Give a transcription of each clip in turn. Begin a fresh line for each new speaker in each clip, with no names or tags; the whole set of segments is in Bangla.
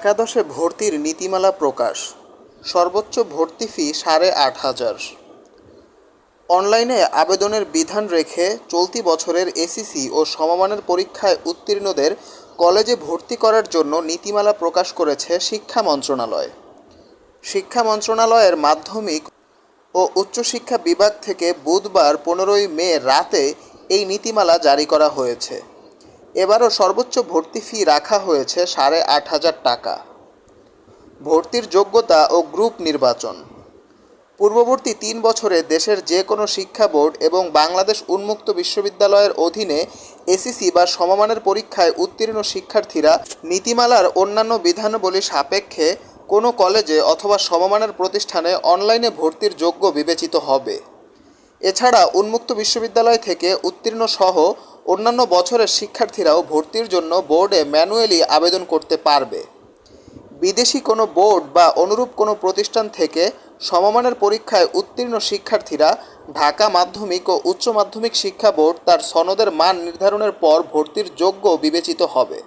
একাদশে ভর্তির নীতিমালা প্রকাশ। সর্বোচ্চ ভর্তি ফি সাড়ে আট হাজার। অনলাইনে আবেদনের বিধান রেখে চলতি বছরের এসিসি ও সমমানের পরীক্ষায় উত্তীর্ণদের কলেজে ভর্তি করার জন্য নীতিমালা প্রকাশ করেছে শিক্ষা মন্ত্রণালয়। শিক্ষা মন্ত্রণালয়ের মাধ্যমিক ও উচ্চশিক্ষা বিভাগ থেকে বুধবার পনেরোই মে রাতে এই নীতিমালা জারি করা হয়েছে। এবারও সর্বোচ্চ ভর্তি ফি রাখা হয়েছে সাড়ে আট হাজার টাকা। ভর্তির যোগ্যতা ও গ্রুপ নির্বাচন। পূর্ববর্তী তিন বছরে দেশের যে কোনো শিক্ষা বোর্ড এবং বাংলাদেশ উন্মুক্ত বিশ্ববিদ্যালয়ের অধীনে এসিসি বা সমমানের পরীক্ষায় উত্তীর্ণ শিক্ষার্থীরা নীতিমালার অন্যান্য বিধানাবলী সাপেক্ষে কোনো কলেজে অথবা সমমানের প্রতিষ্ঠানে অনলাইনে ভর্তির যোগ্য বিবেচিত হবে। এছাড়া উন্মুক্ত বিশ্ববিদ্যালয় থেকে উত্তীর্ণ সহ অন্যান্য বছরের শিক্ষার্থীরাও ভর্তির জন্য বোর্ডে ম্যানুয়ালি আবেদন করতে পারবে। বিদেশি কোনো বোর্ড বা অনুরূপ কোনো প্রতিষ্ঠান থেকে সমমানের পরীক্ষায় উত্তীর্ণ শিক্ষার্থীরা ঢাকা মাধ্যমিক ও উচ্চ মাধ্যমিক শিক্ষা বোর্ড তার সনদের মান নির্ধারণের পর ভর্তির যোগ্য বিবেচিত হবে।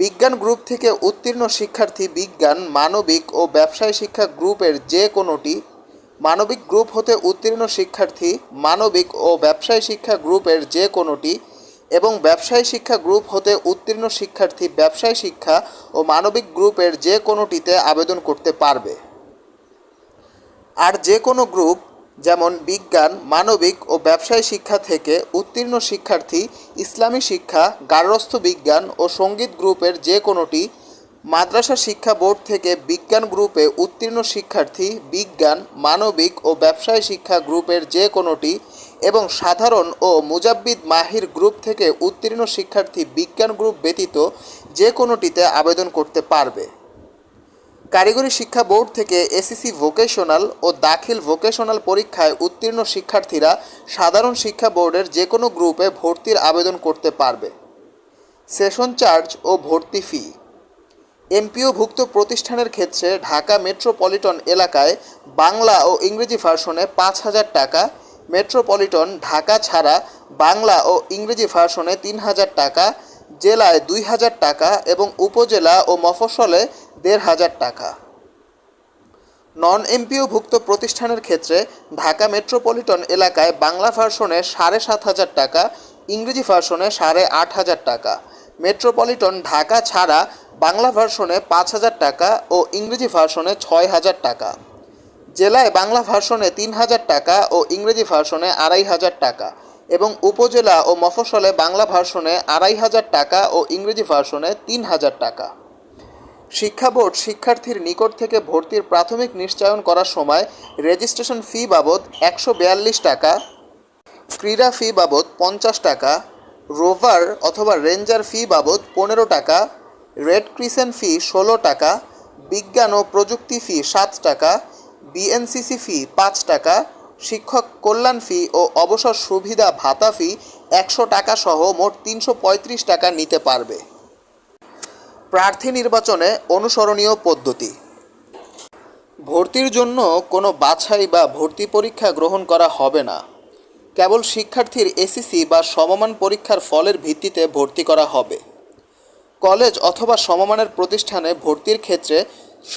বিজ্ঞান গ্রুপ থেকে উত্তীর্ণ শিক্ষার্থী বিজ্ঞান, মানবিক ও ব্যবসায় শিক্ষা গ্রুপের যে কোনোটি মানবিক গ্রুপ হতে উত্তীর্ণ শিক্ষার্থী, মানবিক ও ব্যবসায় শিক্ষা গ্রুপের যে কোনোটি এবং ব্যবসায় শিক্ষা গ্রুপ হতে উত্তীর্ণ শিক্ষার্থী, ব্যবসায় শিক্ষা ও মানবিক গ্রুপের যে কোনোটিতে আবেদন করতে পারবে। আর যে কোনো গ্রুপ, যেমন বিজ্ঞান, মানবিক ও ব্যবসায় শিক্ষা থেকে উত্তীর্ণ শিক্ষার্থী, ইসলামী শিক্ষা, গার্হস্থ্য বিজ্ঞান ও সংগীত গ্রুপের যে কোনোটি মাদ্রাসা শিক্ষা বোর্ড থেকে বিজ্ঞান গ্রুপে উত্তীর্ণ শিক্ষার্থী, বিজ্ঞান, মানবিক ও ব্যবসায় শিক্ষা গ্রুপের যে কোনোটি এবং সাধারণ ও মুজাব্বিদ মাহির গ্রুপ থেকে উত্তীর্ণ শিক্ষার্থী বিজ্ঞান গ্রুপ ব্যতীত যে কোনোটিতে আবেদন করতে পারবে। কারিগরি শিক্ষা বোর্ড থেকে এসিসি ভোকেশনাল ও দাখিল ভোকেশনাল পরীক্ষায় উত্তীর্ণ শিক্ষার্থীরা সাধারণ শিক্ষা বোর্ডের যে কোনো গ্রুপে ভর্তির আবেদন করতে পারবে। সেশন চার্জ ও ভর্তি ফি। এমপিওভুক্ত প্রতিষ্ঠানের ক্ষেত্রে ঢাকা মেট্রোপলিটন এলাকায় বাংলা ও ইংরেজি ভার্সনে পাঁচ হাজার টাকা, মেট্রোপলিটন ঢাকা ছাড়া বাংলা ও ইংরেজি ভার্সনে তিন হাজার টাকা, জেলায় দুই হাজার টাকা এবং উপজেলা ও মফস্বলে দেড় হাজার টাকা। নন এমপিওভুক্ত প্রতিষ্ঠানের ক্ষেত্রে ঢাকা মেট্রোপলিটন এলাকায় বাংলা ভার্সনে সাড়ে সাত হাজার টাকা, ইংরেজি ভার্সনে সাড়ে আট হাজার টাকা। মেট্রোপলিটন ঢাকা ছাড়া বাংলা ভার্সনে পাঁচ হাজার টাকা ও ইংরেজি ভার্সনে ছয় হাজার টাকা। জেলায় বাংলা ভার্সনে তিন হাজার টাকা ও ইংরেজি ভার্সনে আড়াই হাজার টাকা এবং উপজেলা ও মফসলে বাংলা ভার্সনে আড়াই হাজার টাকা ও ইংরেজি ভার্সনে তিন হাজার টাকা। শিক্ষা বোর্ড শিক্ষার্থীর নিকট থেকে ভর্তির প্রাথমিক নিশ্চয়ন করার সময় রেজিস্ট্রেশন ফি বাবদ একশো বিয়াল্লিশ টাকা, ক্রীড়া ফি বাবদ পঞ্চাশ টাকা রোভার অথবা রেঞ্জার ফি বাবদ পনেরো টাকা, রেড ক্রিসেন্ট ফি ষোলো টাকা, বিজ্ঞান ও প্রযুক্তি ফি সাত টাকা, বিএনসিসি ফি পাঁচ টাকা, শিক্ষক কল্যাণ ফি ও অবসর সুবিধা ভাতা ফি একশো টাকা সহ মোট তিনশো পঁয়ত্রিশ টাকা নিতে পারবে। প্রার্থী নির্বাচনে অনুসরণীয় পদ্ধতি। ভর্তির জন্য কোনো বাছাই বা ভর্তি পরীক্ষা গ্রহণ করা হবে না। কেবল শিক্ষার্থীর এসিসি বা সমমান পরীক্ষার ফলের ভিত্তিতে ভর্তি করা হবে। কলেজ অথবা সমমানের প্রতিষ্ঠানে ভর্তির ক্ষেত্রে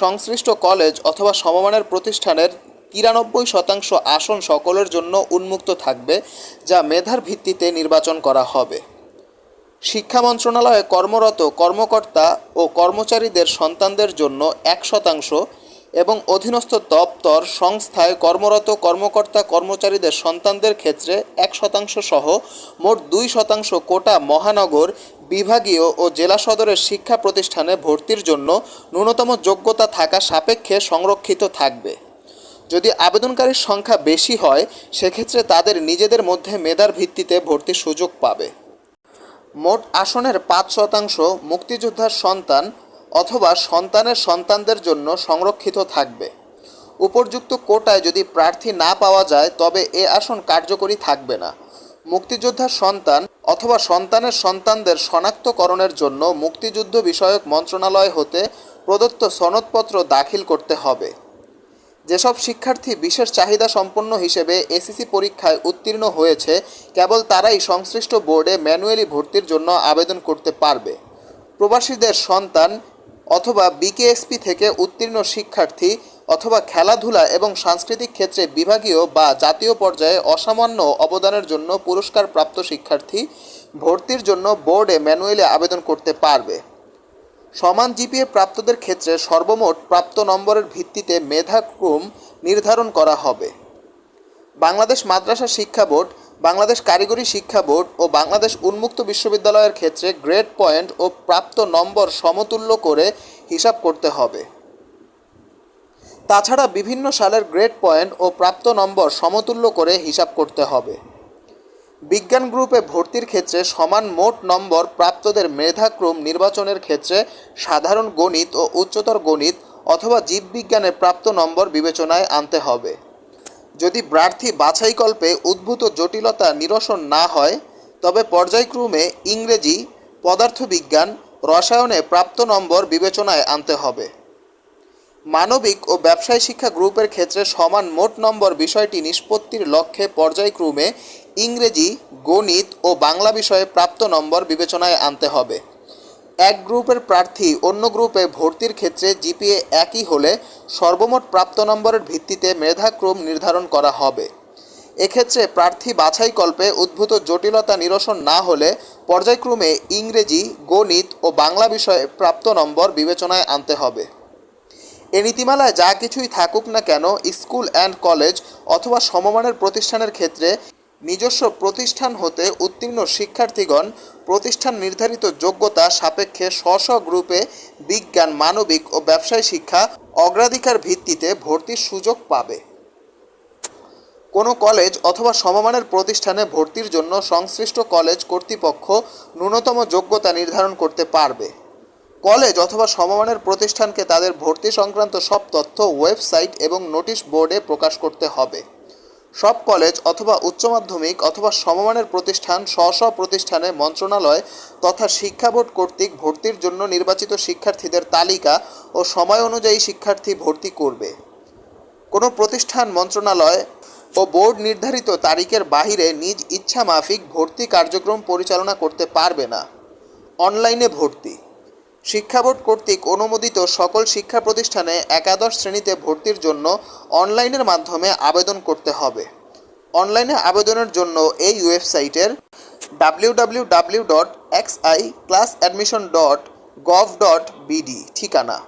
সংশ্লিষ্ট কলেজ অথবা সমমানের প্রতিষ্ঠানের তিরানব্বই শতাংশ আসন সকলের জন্য উন্মুক্ত থাকবে, যা মেধার ভিত্তিতে নির্বাচন করা হবে। শিক্ষা মন্ত্রণালয়ে কর্মরত কর্মকর্তা ও কর্মচারীদের সন্তানদের জন্য এক শতাংশ এবং অধীনস্থ দপ্তর, সংস্থায় কর্মরত কর্মকর্তা কর্মচারীদের সন্তানদের ক্ষেত্রে এক শতাংশ সহ মোট দুই শতাংশ কোটা মহানগর, বিভাগীয় ও জেলা সদরের শিক্ষা প্রতিষ্ঠানে ভর্তির জন্য ন্যূনতম যোগ্যতা থাকা সাপেক্ষে সংরক্ষিত থাকবে। যদি আবেদনকারীর সংখ্যা বেশি হয়, সেক্ষেত্রে তাদের নিজেদের মধ্যে মেধার ভিত্তিতে ভর্তির সুযোগ পাবে। মোট আসনের পাঁচ শতাংশ মুক্তিযোদ্ধার সন্তান অথবা সন্তানের সন্তানদের জন্য সংরক্ষিত থাকবে। উপর্যুক্ত কোটায় যদি প্রার্থী না পাওয়া যায়, তবে এ আসন কার্যকরী থাকবে না। মুক্তিযোদ্ধার সন্তান অথবা সন্তানের সন্তানদের শনাক্তকরণের জন্য মুক্তিযুদ্ধ বিষয়ক মন্ত্রণালয় হতে প্রদত্ত সনদপত্র দাখিল করতে হবে। যেসব শিক্ষার্থী বিশেষ চাহিদা সম্পন্ন হিসেবে এসিসি পরীক্ষায় উত্তীর্ণ হয়েছে, কেবল তারাই সংশ্লিষ্ট বোর্ডে ম্যানুয়ালি ভর্তির জন্য আবেদন করতে পারবে। প্রবাসীদের সন্তান অথবা বিকেএসপি থেকে উত্তীর্ণ শিক্ষার্থী অথবা খেলাধুলা এবং সাংস্কৃতিক ক্ষেত্রে বিভাগীয় বা জাতীয় পর্যায়ে অসামান্য অবদানের জন্য পুরস্কারপ্রাপ্ত শিক্ষার্থী ভর্তির জন্য বোর্ডে ম্যানুয়ালি আবেদন করতে পারবে। সমান জিপিএ প্রাপ্তদের ক্ষেত্রে সর্বমোট প্রাপ্ত নম্বরের ভিত্তিতে মেধাক্রম নির্ধারণ করা হবে। বাংলাদেশ মাদ্রাসা শিক্ষা বোর্ড বাংলাদেশ কারিগরি শিক্ষা বোর্ড ও বাংলাদেশ উন্মুক্ত বিশ্ববিদ্যালয়ের ক্ষেত্রে গ্রেড পয়েন্ট ও প্রাপ্ত নম্বর সমতুল্য করে হিসাব করতে হবে। তাছাড়া বিভিন্ন সালের গ্রেড পয়েন্ট ও প্রাপ্ত নম্বর সমতুল্য করে হিসাব করতে হবে। বিজ্ঞান গ্রুপে ভর্তির ক্ষেত্রে সমান মোট নম্বর প্রাপ্তদের মেধাক্রম নির্বাচনের ক্ষেত্রে সাধারণ গণিত ও উচ্চতর গণিত অথবা জীববিজ্ঞানের প্রাপ্ত নম্বর বিবেচনায় আনতে হবে। যদি প্রার্থী বাছাইকল্পে উদ্ভূত জটিলতা নিরসন না হয়, তবে পর্যায়ক্রমে ইংরেজি, পদার্থবিজ্ঞান, রসায়নে প্রাপ্ত নম্বর বিবেচনায় আনতে হবে। মানবিক ও ব্যবসায় শিক্ষা গ্রুপের ক্ষেত্রে সমান মোট নম্বর বিষয়টি নিষ্পত্তির লক্ষ্যে পর্যায়ক্রমে ইংরেজি, গণিত ও বাংলা বিষয়ে প্রাপ্ত নম্বর বিবেচনায় আনতে হবে। এক গ্রুপের প্রার্থী অন্য গ্রুপে ভর্তির ক্ষেত্রে জিপিএ একই হলে সর্বমোট প্রাপ্ত নম্বরের ভিত্তিতে মেধাক্রম নির্ধারণ করা হবে। এক্ষেত্রে প্রার্থী বাছাইকল্পে উদ্ভূত জটিলতা নিরসন না হলে পর্যায়ক্রমে ইংরেজি, গণিত ও বাংলা বিষয়ে প্রাপ্ত নম্বর বিবেচনায় আনতে হবে। এ নীতিমালায় যা কিছুই থাকুক না কেন, স্কুল অ্যান্ড কলেজ অথবা সমমানের প্রতিষ্ঠানের ক্ষেত্রে নিজস্ব প্রতিষ্ঠান হতে উত্তীর্ণ শিক্ষার্থীগণ প্রতিষ্ঠান নির্ধারিত যোগ্যতা সাপেক্ষে স্ব গ্রুপে বিজ্ঞান, মানবিক ও ব্যবসায় শিক্ষা অগ্রাধিকার ভিত্তিতে ভর্তির সুযোগ পাবে। কোনো কলেজ অথবা সমমানের প্রতিষ্ঠানে ভর্তির জন্য সংশ্লিষ্ট কলেজ কর্তৃপক্ষ ন্যূনতম যোগ্যতা নির্ধারণ করতে পারবে। কলেজ অথবা সমমানের প্রতিষ্ঠানকে তাদের ভর্তি সংক্রান্ত সব তথ্য, ওয়েবসাইট এবং নোটিশ বোর্ডে প্রকাশ করতে হবে। সব কলেজ অথবা উচ্চ মাধ্যমিক অথবা সমমানের প্রতিষ্ঠান স্ব স্ব প্রতিষ্ঠানে মন্ত্রণালয় তথা শিক্ষা বোর্ড কর্তৃক ভর্তির জন্য নির্বাচিত শিক্ষার্থীদের তালিকা ও সময় অনুযায়ী শিক্ষার্থী ভর্তি করবে। কোনো প্রতিষ্ঠান, মন্ত্রণালয় ও বোর্ড নির্ধারিত তারিখের বাহিরে নিজ ইচ্ছা মাফিক ভর্তি কার্যক্রম পরিচালনা করতে পারবে না। অনলাইনে ভর্তি। শিক্ষা বোর্ড কর্তৃক অনুমোদিত সকল শিক্ষা প্রতিষ্ঠানে একাদশ শ্রেণীতে ভর্তির জন্য অনলাইনের মাধ্যমে আবেদন করতে হবে। অনলাইনে আবেদনের জন্য এই ওয়েবসাইটের W W W dot X I class admission dot gov dot BD ঠিকানা।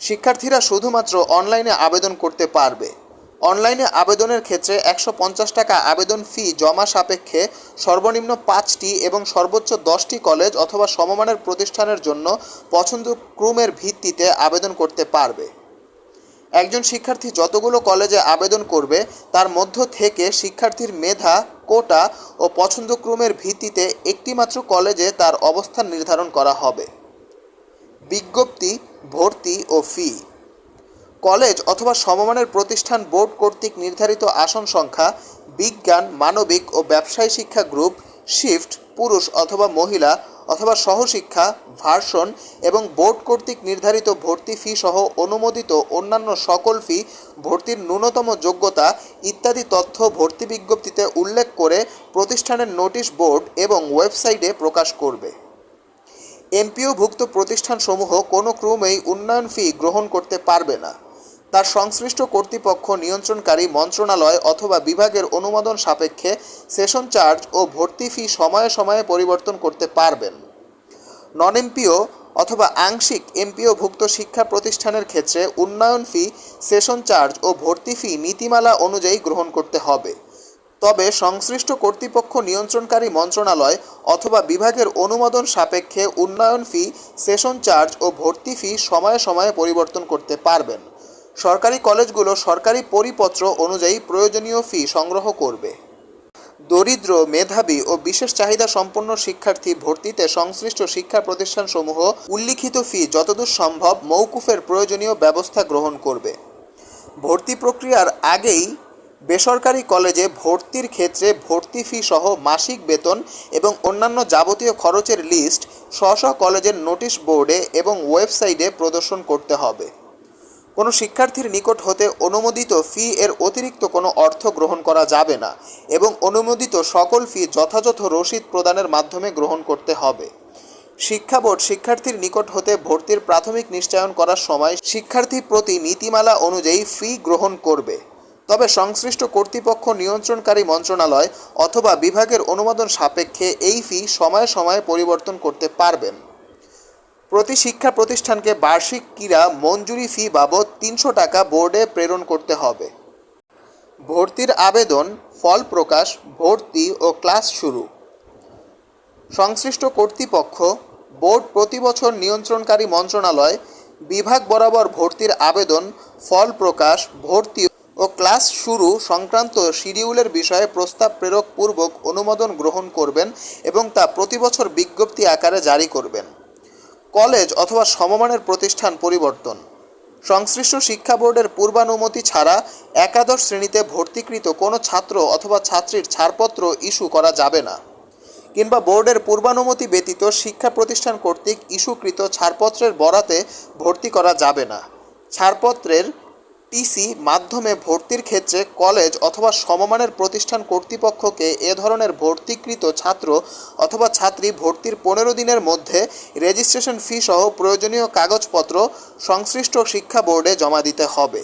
শিক্ষার্থীরা শুধুমাত্র অনলাইনে আবেদন করতে পারবে। অনলাইনে আবেদনের ক্ষেত্রে একশো পঞ্চাশ টাকা আবেদন ফি জমা সাপেক্ষে সর্বনিম্ন পাঁচটি এবং সর্বোচ্চ দশটি কলেজ অথবা সমমানের প্রতিষ্ঠানের জন্য পছন্দ ক্রমের ভিত্তিতে আবেদন করতে পারবে। একজন শিক্ষার্থী যতগুলো কলেজে আবেদন করবে, তার মধ্য থেকে শিক্ষার্থীর মেধা, কোটা ও পছন্দক্রমের ভিত্তিতে একটিমাত্র কলেজে তার অবস্থান নির্ধারণ করা হবে। বিজ্ঞপ্তি, ভর্তি ও ফি। কলেজ অথবা সমমানের প্রতিষ্ঠান বোর্ড কর্তৃক নির্ধারিত আসন সংখ্যা, বিজ্ঞান, মানবিক ও ব্যবসায় শিক্ষা গ্রুপ, শিফট, পুরুষ অথবা মহিলা, অথবা সহশিক্ষা, ভার্সন এবং বোর্ড কর্তৃক নির্ধারিত ভর্তি ফি সহ অনুমোদিত অন্যান্য সকল ফি, ভর্তির ন্যূনতম যোগ্যতা ইত্যাদি তথ্য ভর্তি বিজ্ঞপ্তিতে উল্লেখ করে প্রতিষ্ঠানের নোটিশ বোর্ড এবং ওয়েবসাইটে প্রকাশ করবে। এমপিওভুক্ত প্রতিষ্ঠানসমূহ কোনো ক্রমেই উন্নয়ন ফি গ্রহণ করতে পারবে না। তার সংশ্লিষ্ট কর্তৃপক্ষ, নিয়ন্ত্রণকারী মন্ত্রণালয় অথবা বিভাগের অনুমোদন সাপেক্ষে সেশন চার্জ ও ভর্তি ফি সময়ে সময়ে পরিবর্তন করতে পারবেন। নন এমপিও অথবা আংশিক এমপিওভুক্ত শিক্ষা প্রতিষ্ঠানের ক্ষেত্রে উন্নয়ন ফি, সেশন চার্জ ও ভর্তি ফি নীতিমালা অনুযায়ী গ্রহণ করতে হবে। তবে সংশ্লিষ্ট কর্তৃপক্ষ, নিয়ন্ত্রণকারী মন্ত্রণালয় অথবা বিভাগের অনুমোদন সাপেক্ষে উন্নয়ন ফি, সেশন চার্জ ও ভর্তি ফি সময়ে সময়ে পরিবর্তন করতে পারবেন। সরকারি কলেজগুলো সরকারি পরিপত্র অনুযায়ী প্রয়োজনীয় ফি সংগ্রহ করবে। দরিদ্র, মেধাবী ও বিশেষ চাহিদা সম্পন্ন শিক্ষার্থী ভর্তিতে সংশ্লিষ্ট শিক্ষা প্রতিষ্ঠানসমূহ উল্লিখিত ফি যতদূর সম্ভব মৌকুফের প্রয়োজনীয় ব্যবস্থা গ্রহণ করবে। ভর্তি প্রক্রিয়ার আগেই বেসরকারি কলেজে ভর্তির ক্ষেত্রে ভর্তি ফি সহ মাসিক বেতন এবং অন্যান্য যাবতীয় খরচের লিস্ট স্ব কলেজের নোটিশ বোর্ডে এবং ওয়েবসাইটে প্রদর্শন করতে হবে। কোনো শিক্ষার্থীর নিকট হতে অনুমোদিত ফি এর অতিরিক্ত কোনো অর্থ গ্রহণ করা যাবে না এবং অনুমোদিত সকল ফি যথাযথ রসিদ প্রদানের মাধ্যমে গ্রহণ করতে হবে। শিক্ষা বোর্ড শিক্ষার্থীর নিকট হতে ভর্তির প্রাথমিক নিশ্চয়ন করার সময় শিক্ষার্থী প্রতি নীতিমালা অনুযায়ী ফি গ্রহণ করবে। তবে সংশ্লিষ্ট কর্তৃপক্ষ নিয়ন্ত্রণকারী মন্ত্রণালয় অথবা বিভাগের অনুমোদন সাপেক্ষে এই ফি সময়ে সময়ে পরিবর্তন করতে পারবেন। প্রতি শিক্ষা প্রতিষ্ঠানকে বার্ষিক ক্রীড়া মঞ্জুরি ফি বাবদ তিনশো টাকা বোর্ডে প্রেরণ করতে হবে। ভর্তির আবেদন, ফল প্রকাশ, ভর্তি ও ক্লাস শুরু। সংশ্লিষ্ট কর্তৃপক্ষ, বোর্ড প্রতি বছর নিয়ন্ত্রণকারী মন্ত্রণালয়, বিভাগ বরাবর ভর্তির আবেদন, ফল প্রকাশ, ভর্তি ও ক্লাস শুরু সংক্রান্ত শিডিউলের বিষয়ে প্রস্তাব প্রেরক পূর্বক অনুমোদন গ্রহণ করবেন এবং তা প্রতি বছর বিজ্ঞপ্তি আকারে জারি করবেন। কলেজ অথবা সমমানের প্রতিষ্ঠান পরিবর্তন। সংশ্লিষ্ট শিক্ষা বোর্ডের পূর্বানুমতি ছাড়া একাদশ শ্রেণীতে ভর্তিকৃত কোনো ছাত্র অথবা ছাত্রীর ছাড়পত্র ইস্যু করা যাবে না, কিংবা বোর্ডের পূর্বানুমতি ব্যতীত শিক্ষা প্রতিষ্ঠান কর্তৃক ইস্যুকৃত ছাড়পত্রের বরাতে ভর্তি করা যাবে না। ছাড়পত্রের টিসি মাধ্যমে ভর্তির ক্ষেত্রে কলেজ অথবা সমমানের প্রতিষ্ঠান কর্তৃপক্ষকে এ ধরনের ভর্তিকৃত ছাত্র অথবা ছাত্রী ভর্তির পনেরো দিনের মধ্যে রেজিস্ট্রেশন ফি সহ প্রয়োজনীয় কাগজপত্র সংশ্লিষ্ট শিক্ষা বোর্ডে জমা দিতে হবে।